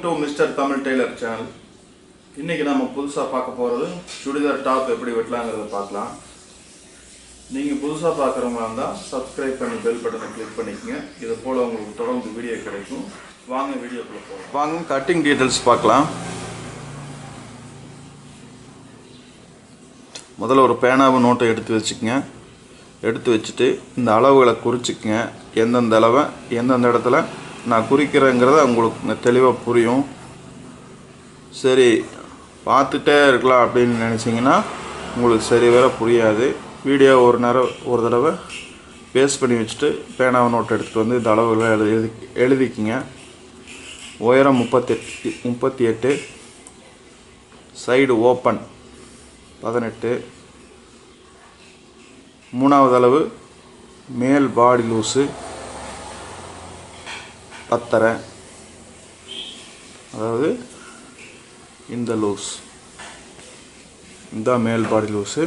Mister Tamil tailor channel இன்றைக்கி நம்ம புதுசாக பார்க்க போகிறது சுடிதார் டாப் எப்படி வெட்டலாங்கிறத பார்க்கலாம். நீங்கள் புதுசாக பார்க்குறவங்களா இருந்தால் சப்ஸ்கிரைப் பண்ணி பெல் பட்டனை கிளிக் பண்ணிக்கோங்க. இது போல் உங்களுக்கு தொடர்ந்து வீடியோ கிடைக்கும். வாங்க வீடியோக்குள்ளே போகலாம். வாங்க கட்டிங் டீட்டெயில்ஸ் பார்க்கலாம். முதல்ல ஒரு பேனாவும் நோட்டை எடுத்து வச்சுக்கோங்க. எடுத்து வச்சுட்டு இந்த அளவுகளை குறிச்சிக்கங்க. எந்தெந்த அளவை எந்தெந்த இடத்துல நான் குறிக்கிறேங்கிறத உங்களுக்கு தெளிவாக புரியும். சரி பார்த்துட்டே இருக்கலாம் அப்படின்னு நினச்சிங்கன்னா உங்களுக்கு சரி வேற புரியாது. வீடியோ ஒரு நேரம் ஒரு தடவை பேஸ்ட் பண்ணி வச்சுட்டு பேனாவை நோட் எடுத்துகிட்டு வந்து இந்த அளவுகளை எழுதி எழுதிக்கிங்க. உயரம் முப்பத்தெட்டு முப்பத்தி எட்டு சைடு ஓப்பன் பதினெட்டு. மூணாவது அளவு மேல் பாடி லூஸு பத்தரை அதாவது இந்த லூஸ் இந்த மேல் பாடி லூஸு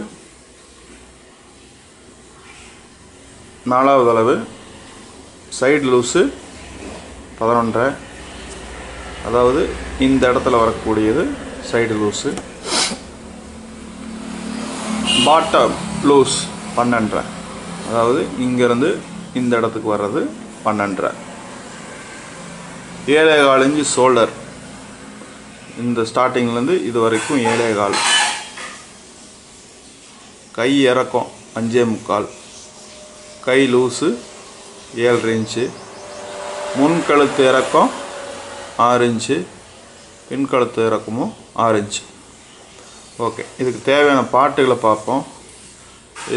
நாலாவது அளவு சைடு லூஸு பதினொன்றரை. அதாவது இந்த இடத்துல வரக்கூடியது சைடு லூஸு பாட்டம் லூஸ் பன்னெண்டரை. அதாவது இங்கேருந்து இந்த இடத்துக்கு வர்றது பன்னெண்டரை. ஏழே கால் இன்ச்சு ஷோல்டர் இந்த ஸ்டார்டிங்லேருந்து இது வரைக்கும் ஏழே கால் கை இறக்கம் அஞ்சே முக்கால். கை லூஸு ஏழரை இன்ச்சு. முன் கழுத்து இறக்கம் ஆறு இன்ச்சு. பின் கழுத்து இறக்கமும் ஆறு இன்ச்சு. ஓகே இதுக்கு தேவையான பாட்டுகளை பார்ப்போம்.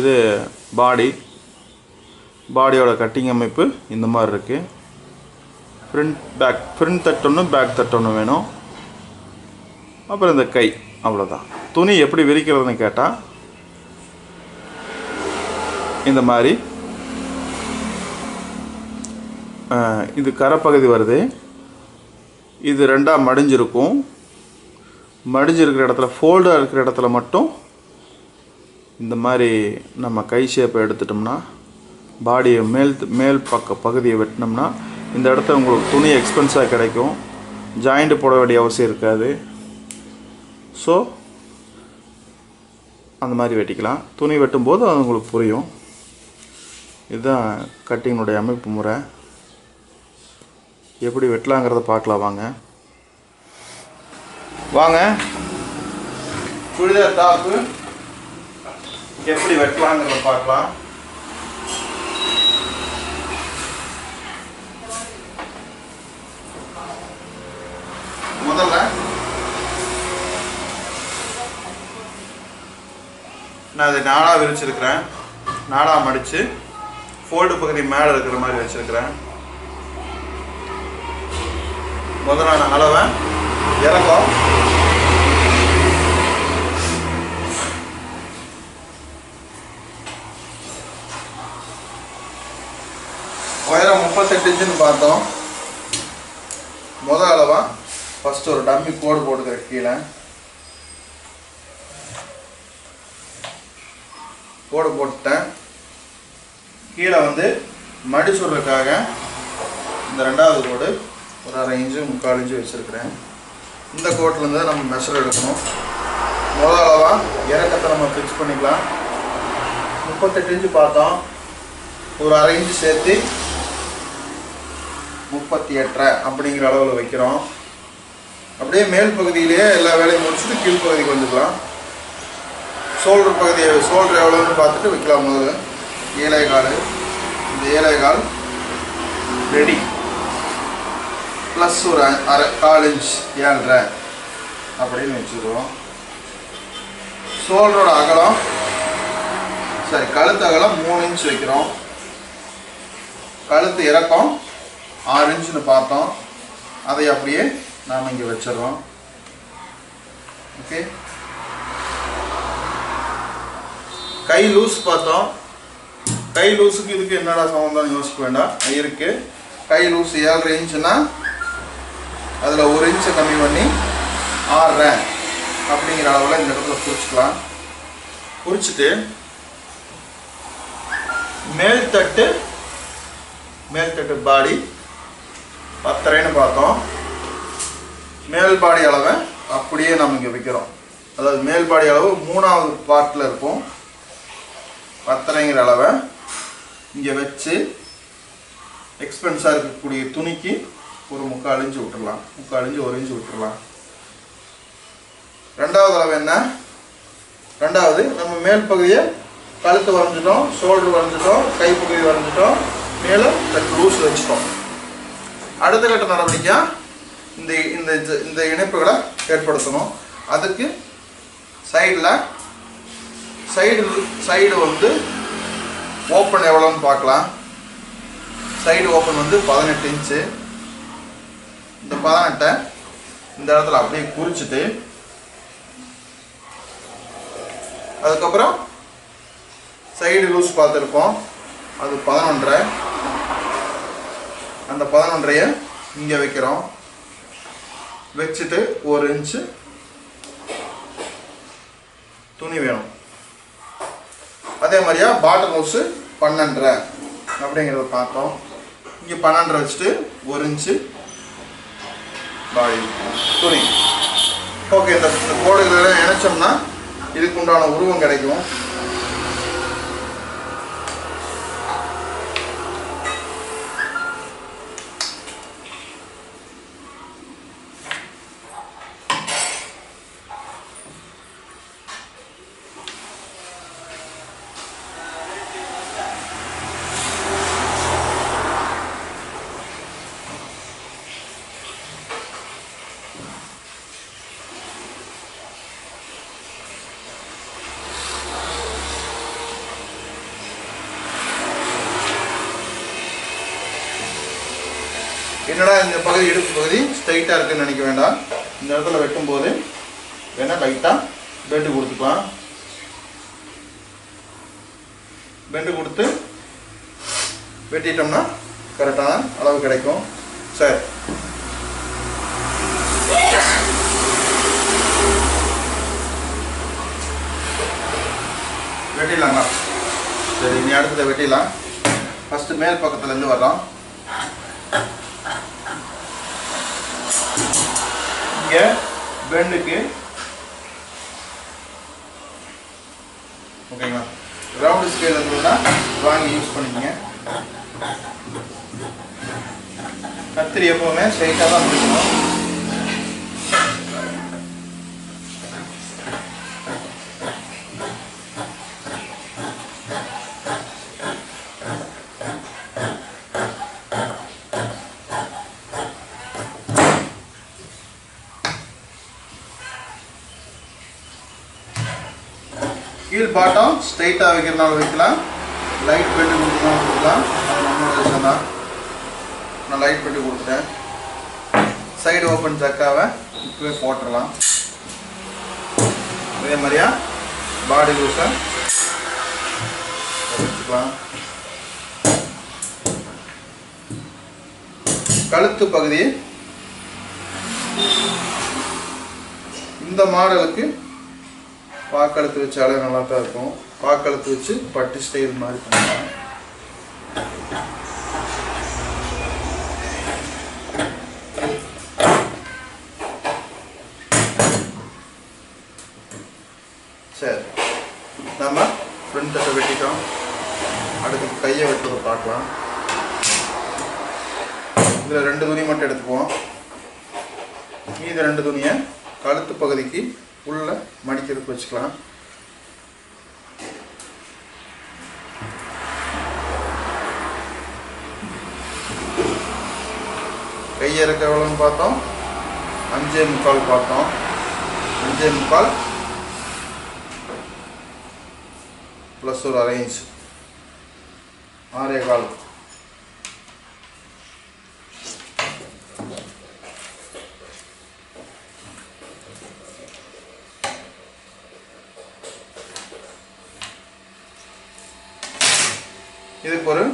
இது பாடி பாடியோட கட்டிங் அமைப்பு இந்த மாதிரி இருக்குது ஃப்ரண்ட் பேக் ஃப்ரண்ட் தட்டணும் பேக் தட்டணும் வேணும். அப்புறம் இந்த கை அவ்வளோதான் துணி எப்படி விரிக்கிறதுன்னு கேட்டால் இந்த மாதிரி. இது கரைப்பகுதி வருது. இது ரெண்டாக மடிஞ்சிருக்கும். மடிஞ்சிருக்கிற இடத்துல ஃபோல்டாக இருக்கிற இடத்துல மட்டும் இந்த மாதிரி நம்ம கை ஷேப்பை எடுத்துட்டோம்னா பாடியை மேல் மேல் பக்க பகுதியை வெட்டினோம்னா இந்த இடத்துல உங்களுக்கு துணி எக்ஸ்பென்ஸாக கிடைக்கும். ஜாயிண்ட் போட வேண்டிய அவசியம் இருக்காது. ஸோ அந்த மாதிரி வெட்டிக்கலாம். துணி வெட்டும்போது அது உங்களுக்கு புரியும். இதுதான் கட்டிங்கினுடைய அமைப்பு முறை. எப்படி வெட்டலாங்கிறத பார்க்கலாம் வாங்க. வாங்க. சுடிதார் டாப்பு எப்படி வெட்டலாங்கிறத பார்க்கலாம். முதல்ல. நான் இதை நாடாக விரிச்சிருக்கிறேன். நாடாக மடித்து ஃபோல்டு பகுதி மேலே இருக்கிற மாதிரி வச்சிருக்கிறேன். முதல்ல நான் அளவை இறக்கம். உயரம் முப்பத்தெட்டு இன்ச்சுன்னு பார்த்தோம். ஃபஸ்ட்டு ஒரு டம்மி கோடு போட்டுக்கிற கீழே. கோடு போட்டுட்டேன். கீழே வந்து மடி இந்த ரெண்டாவது கோடு ஒரு அரை இன்ச்சு முக்கால் இன்ச்சு வச்சுருக்கிறேன். இந்த கோட்டிலேருந்து நம்ம மெஷர் எடுக்கணும். முதல் அளவாக இறக்கத்தை நம்ம ஃபிக்ஸ் பண்ணிக்கலாம். முப்பத்தெட்டு இன்ச்சு பார்த்தோம். ஒரு அரை இன்ச்சு சேர்த்து முப்பத்தி எட்டரை அப்படிங்கிற அளவில் வைக்கிறோம். அப்படியே மேல் பகுதியிலேயே எல்லா வேலையும் முடிச்சுட்டு கீழ் பகுதிக்கு வந்துக்கலாம். ஷோல்டர் பகுதியை ஷோல்டர் எவ்வளோன்னு பார்த்துட்டு வைக்கலாம் முதல்ல. ஏழை கால். இந்த ஏழை கால் ரெடி. ப்ளஸ் ஒரு அரை கால் இன்ச் ஏழரை அப்படின்னு வச்சுருவோம் ஷோல்டரோட அகலம் சரி கழுத்து அகலம் மூணு இன்ச் வைக்கிறோம். கழுத்து இறக்கம் ஆறு இன்ச்சுன்னு பார்த்தோம். அதை அப்படியே நாம் இங்கே வச்சிடறோம். ஓகே கை லூஸ் பார்த்தோம். கை லூஸுக்கு இதுக்கு என்னடா சம்மந்தம் யோசிக்க வேண்டாம். இருக்கு. கை லூஸ் ஏழரை இன்ச்சுன்னா அதில் ஒரு இன்ச்சை கம்மி பண்ணி ஆடுறேன் அப்படிங்கிற அளவில் இந்த இடத்துல குறிச்சிக்கலாம் குறிச்சிட்டு மேல் தட்டு மேல் தட்டு பாடி பத்தரைன்னு பார்த்தோம். மேல் பாடி அளவை அப்படியே நம்ம இங்கே வைக்கிறோம். அதாவது மேல் பாடி அளவு மூணாவது பார்ட்டில் இருக்கும் பத்தரைங்கிற அளவை இங்கே வச்சு எக்ஸ்பென்ஸாக இருக்கக்கூடிய துணிக்கு ஒரு முக்கால் அழிஞ்சு விட்டுடலாம் முக்கால் அழிஞ்சு ஒரு இன்ச்சு விட்டுறலாம். ரெண்டாவது அளவு என்ன? ரெண்டாவது நம்ம மேல் பகுதியை கழுத்து வரைஞ்சிட்டோம் ஷோல்டர் வரைஞ்சிட்டோம் கைப்பகுதி வரைஞ்சிட்டோம் மேலே லூஸ் வச்சுட்டோம். அடுத்த கட்ட நடவடிக்கை இந்த இந்த இந்த- இணைப்புகளை ஏற்படுத்தணும். அதுக்கு சைடில் சைடு சைடு வந்து ஓப்பன் எவ்வளோன்னு பார்க்கலாம். சைடு ஓப்பன் வந்து பதினெட்டு இன்ச்சு இந்த பதினெட்டை இந்த இடத்துல அப்படியே குறிச்சிட்டு அதுக்கப்புறம் சைடு லூஸ் பார்த்துருப்போம். அது பதினொன்றரை. அந்த பதினொன்றைய இங்கே வைக்கிறோம். வச்சுட்டு ஒரு இன்ச்சு துணி வேணும். அதே மாதிரியா பாட்டம் ஹவுஸு பன்னெண்டரை அப்படிங்கிறத பார்த்தோம். இங்கே பன்னெண்டரை வச்சுட்டு ஒரு இன்ச்சு பாடி துணி. ஓகே இந்த கோடுகளெல்லாம் இணைச்சோம்னா இதுக்கு உண்டான உருவம் கிடைக்கும். என்னடா இந்த பகுதி இடுப்பு பகுதி? ஸ்ட்ரைட்டாக இருக்குதுன்னு நினைக்க வேண்டாம். இந்த இடத்துல வெட்டும்போது வேணால் லைட்டாக பெண்டு கொடுத்துக்கலாம். பெண்டு கொடுத்து வெட்டிட்டோம்னா கரெக்டான அளவு கிடைக்கும். சரி வெட்டிடலாங்களா சரி நீ அடுத்ததை வெட்டிடலாம். ஃபஸ்ட்டு மேல் பக்கத்துலேருந்து வரலாம். இங்கே பெண்டுக்கு ஓகேங்களா ரவுண்டு ஸ்கேல் இருந்ததுன்னா வாங்கி யூஸ் பண்ணிக்கங்க. கத்திரி எப்பவுமே ஸ்ட்ரைட்டாக தான் முடிக்கணும். கீழ் பாட்டம் ஸ்ட்ரைட்டாக வைக்கிறனால வைக்கலாம். லைட் பெட்டு கொடுக்கலாம் கொடுக்கலாம் அது நம்மளோட விஷயம் தான். நான் லைட் பெட்டு கொடுத்துட்டேன். சைடு ஓப்பன் ஜக்காவை இப்போவே போட்டுடலாம். அதே மாதிரியா பாடி லூஸை வச்சுக்கலாம். கழுத்து பகுதி இந்த மாடலுக்கு வாக்கெழுத்து வச்சாலே நல்லா தான் இருக்கும். வாக்கெழுத்து வச்சு பட்டு ஸ்டைல் மாதிரி பண்ணலாம். சரி நம்ம ஃப்ரண்ட் தட்டை வெட்டிட்டோம். அடுத்து கையை வெட்டுறதை பார்க்கலாம். இதில் ரெண்டு துணி மட்டும் எடுத்துக்குவோம். மீதி ரெண்டு துணியை கழுத்து பகுதிக்கு உள்ள மடிக்கிறதுக்கு வச்சுக்கலாம். கையறக்க எவ்வளோன்னு பார்த்தோம்? அஞ்சே முக்கால் பார்த்தோம். அஞ்சே முக்கால் ப்ளஸ் ஒரு அரை இன்ச் ஆறே கால். இதுக்கு ஒரு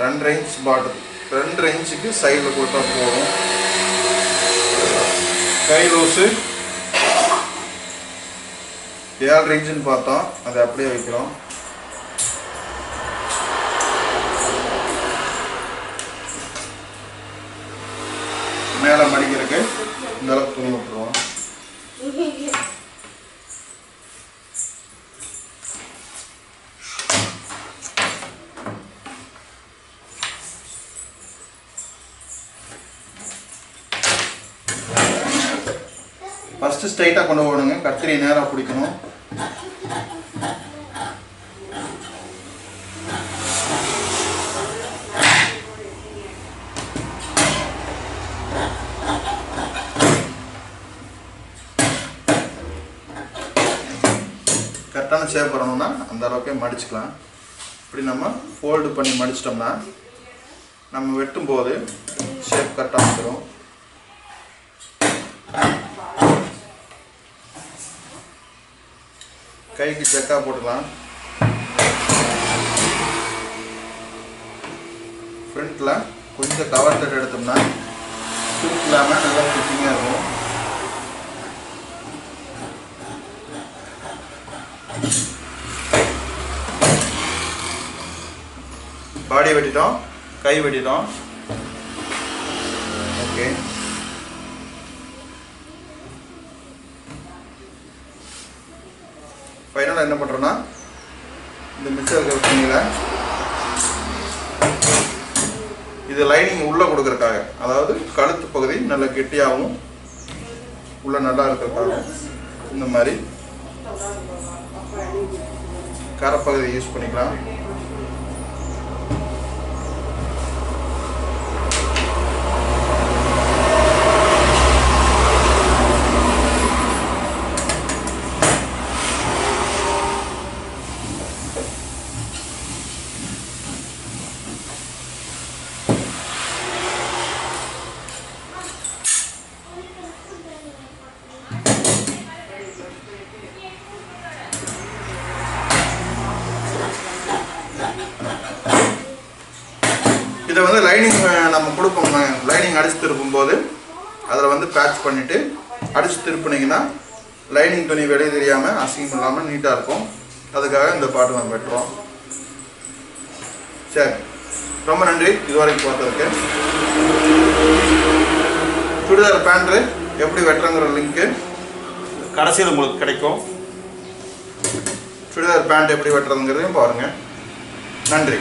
ரெண்டரை இன்ச் பாட்டில் ரெண்டரை இன்ச்சுக்கு சைடில் கொடுத்தா போதும். கை ரோஸு ஏழு இன்ச்சுன்னு பார்த்தோம் அதை அப்படியே வைக்கிறோம். மேலே மடிக்கிறதுக்கு ஃபஸ்ட்டு ஸ்ட்ரைட்டாக கொண்டு போகணுங்க. கத்திரி நேராக பிடிக்கணும். கரெக்டான ஷேப் வரணும்னா அந்த அளவுக்கு மடிச்சுக்கலாம். இப்படி நம்ம ஃபோல்டு பண்ணி மடிச்சிட்டோம்னா நம்ம வெட்டும்போது ஷேப் கரெக்டாக வந்துடும் கைக்கு செக்காக போட்டுக்கலாம். ஃப்ரண்ட்டில் கொஞ்சம் கவர் தட்டு எடுத்தோம்னா தூக்கு இல்லாமல் நல்லா ஃபிட்டிங்காக இருக்கும். பாடி வெட்டிட்டோம் கை வெட்டிட்டோம். ஓகே ஃபைனலாக என்ன பண்ணுறோன்னா இந்த மிச்சம் இருக்கிற துணியில் இது லைனிங் உள்ளே கொடுக்குறக்காக அதாவது கழுத்து பகுதி நல்ல கெட்டியாகவும் உள்ளே நல்லா இருக்கிறதாகவும் இந்த மாதிரி. கரப்பகுதி யூஸ் பண்ணிக்கலாம். இதை வந்து லைனிங் நம்ம கொடுப்போம் லைனிங் அடிச்சு திருப்பும்போது அதில் வந்து பேட்ச் பண்ணிவிட்டு அடிச்சு திருப்புனீங்கன்னா லைனிங் துணி வெளியே தெரியாமல் அசிங்கம் இல்லாமல் நீட்டாக இருக்கும். அதுக்காக இந்த பாட்டு நம்ம வெட்டுறோம் சரி. ரொம்ப நன்றி. இதுவரைக்கும் பார்த்ததுக்கு. சுடிதார் பேண்ட்டு எப்படி வெட்டுறங்கிற லிங்க்கு கடைசியில் உங்களுக்கு கிடைக்கும். சுடிதார் பேண்ட் எப்படி வெட்டுறதுங்கிறதையும் பாருங்கள் நன்றி.